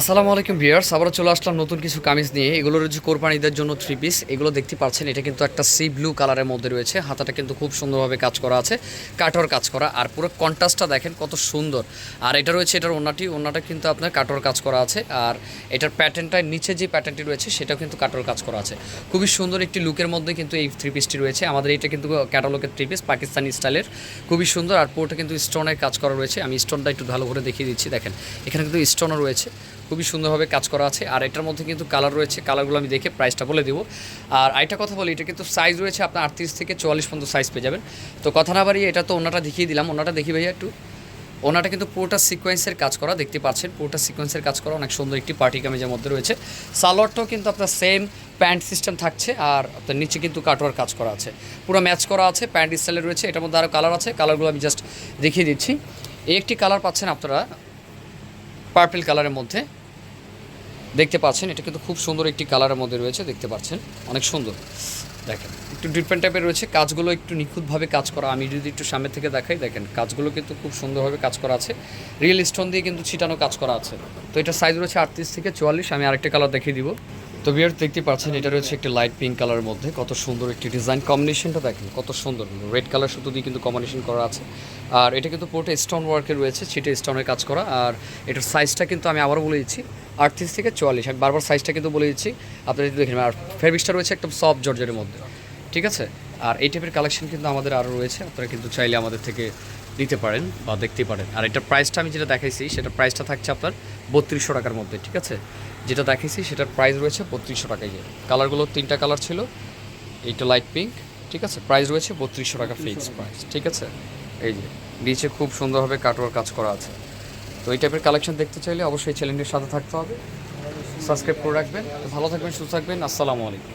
আসসালামু আলাইকুম ভিউয়ার্স, আবারও চলে আসলাম নতুন কিছু কামিজ নিয়ে। এগুলো রয়েছে কোরবানিদের জন্য থ্রি পিস এগুলো দেখতে পাচ্ছেন, এটা কিন্তু একটা সি ব্লু কালারের মধ্যে রয়েছে। হাতাটা কিন্তু খুব সুন্দরভাবে কাজ করা আছে, কাটর কাজ করা। আর পুরো কন্ট্রাস্টটা দেখেন কত সুন্দর। আর এটা রয়েছে এটার ওনাটি ওনাটা কিন্তু আপনার কাটর কাজ করা আছে। আর এটার প্যাটার্নটার নিচে যে প্যাটার্নটি রয়েছে, সেটাও কিন্তু কাটর কাজ করা আছে। খুবই সুন্দর একটি লুকের মধ্যে কিন্তু এই থ্রি পিসটি রয়েছে। আমাদের এটা কিন্তু ক্যাটালগের থ্রি পিস পাকিস্তানি স্টাইলের। খুবই সুন্দর। আর পুরোটা কিন্তু স্টোনের কাজ করা রয়েছে। আমি স্টোনটা একটু ভালো করে দেখিয়ে দিচ্ছি, দেখেন। এখানে কিন্তু স্টোনও রয়েছে। খুবই সুন্দরভাবে কাজ করা আছে। আর এটার মধ্যে কিন্তু কালার রয়েছে কালারগুলো আমি দেখে প্রাইসটা বলে দেবো। আর আরেকটা কথা বলি, এটা কিন্তু সাইজ রয়েছে আপনার আটত্রিশ থেকে চুয়াল্লিশ পর্যন্ত সাইজ পেয়ে যাবেন। তো কথা না বাড়িয়ে এটা তো ওনাটা দেখিয়ে দিলাম। ওনাটা দেখি ভাইয়া একটু। ওনাটা কিন্তু পুরোটা সিকোয়েন্সের কাজ করা, দেখতে পাচ্ছেন পুরোটা সিকোয়েন্সের কাজ করা। অনেক সুন্দর একটি পার্টি কামিজের মধ্যে রয়েছে। সালোয়ারটাও কিন্তু আপনার সেম প্যান্ট সিস্টেম থাকছে আর আপনার নিচে কিন্তু কাটোয়ার কাজ করা আছে। পুরো ম্যাচ করা আছে প্যান্ট স্টাইলে রয়েছে। এটার মধ্যে আরও কালার আছে। কালারগুলো আমি জাস্ট দেখিয়ে দিচ্ছি। এই একটি কালার পাচ্ছেন আপনারা পার্পল কালারের মধ্যে। দেখতে পাচ্ছেন, এটা কিন্তু খুব সুন্দর একটি কালারের মধ্যে রয়েছে, দেখতে পাচ্ছেন। অনেক সুন্দর। দেখেন, একটু ডিফারেন্ট টাইপের রয়েছে। কাজগুলো একটু নিখুঁতভাবে কাজ করা, আমি যদি একটু সামনে থেকে দেখাই, দেখেন, কাজগুলো কিন্তু খুব সুন্দরভাবে কাজ করা আছে। রিয়েল স্টোন দিয়ে কিন্তু ছিটানো কাজ করা আছে। তো এটা সাইজ রয়েছে আটত্রিশ থেকে চুয়াল্লিশ, আমি আরেকটা কালার দেখিয়ে দিব। তো বিয়ার দেখতে পাচ্ছেন, এটা রয়েছে একটি লাইট পিঙ্ক কালারের মধ্যে। কত সুন্দর একটি ডিজাইন কম্বিনেশনটা দেখেন, কত সুন্দর। রেড কালার সুতো দিয়ে কিন্তু কম্বিনেশন করা আছে। আর এটা কিন্তু পুরোটা স্টোন ওয়ার্কে রয়েছে, ছিটে স্টোনের কাজ করা। আর এটার সাইজটা কিন্তু আমি আবারও বলে দিচ্ছি, আটত্রিশ থেকে চুয়াল্লিশ। আমি বারবার সাইজটা কিন্তু বলে দিচ্ছি, আপনারা যদি দেখেন, আর ফেব্রিক্সটা রয়েছে একদম সফট জর্জের মধ্যে। ঠিক আছে? আর এই টাইপের কালেকশন কিন্তু আমাদের আরও রয়েছে। আপনারা কিন্তু চাইলে আমাদের থেকে নিতে পারেন বা দেখতে পারেন। আর এটার প্রাইসটা আমি যেটা দেখাইছি সেটা প্রাইসটা থাকছে আপনার বত্রিশশো টাকার মধ্যে ঠিক আছে? যেটা দেখাইছি সেটার প্রাইস রয়েছে বত্রিশশো টাকায় কালারগুলো তিনটা কালার ছিল এইটা লাইট পিঙ্ক ঠিক আছে? প্রাইস রয়েছে বত্রিশশো টাকা ফিক্স প্রাইস ঠিক আছে? এই যে নিচে খুব সুন্দরভাবে কাটোয়ার কাজ করা আছে। তো এই টাইপের কালেকশন দেখতে চাইলে অবশ্যই চ্যানেলটির সাথে থাকতে হবে। সাবস্ক্রাইব করে রাখবেন। ভালো থাকবেন সুস্থ থাকবেন। আসসালামু আলাইকুম।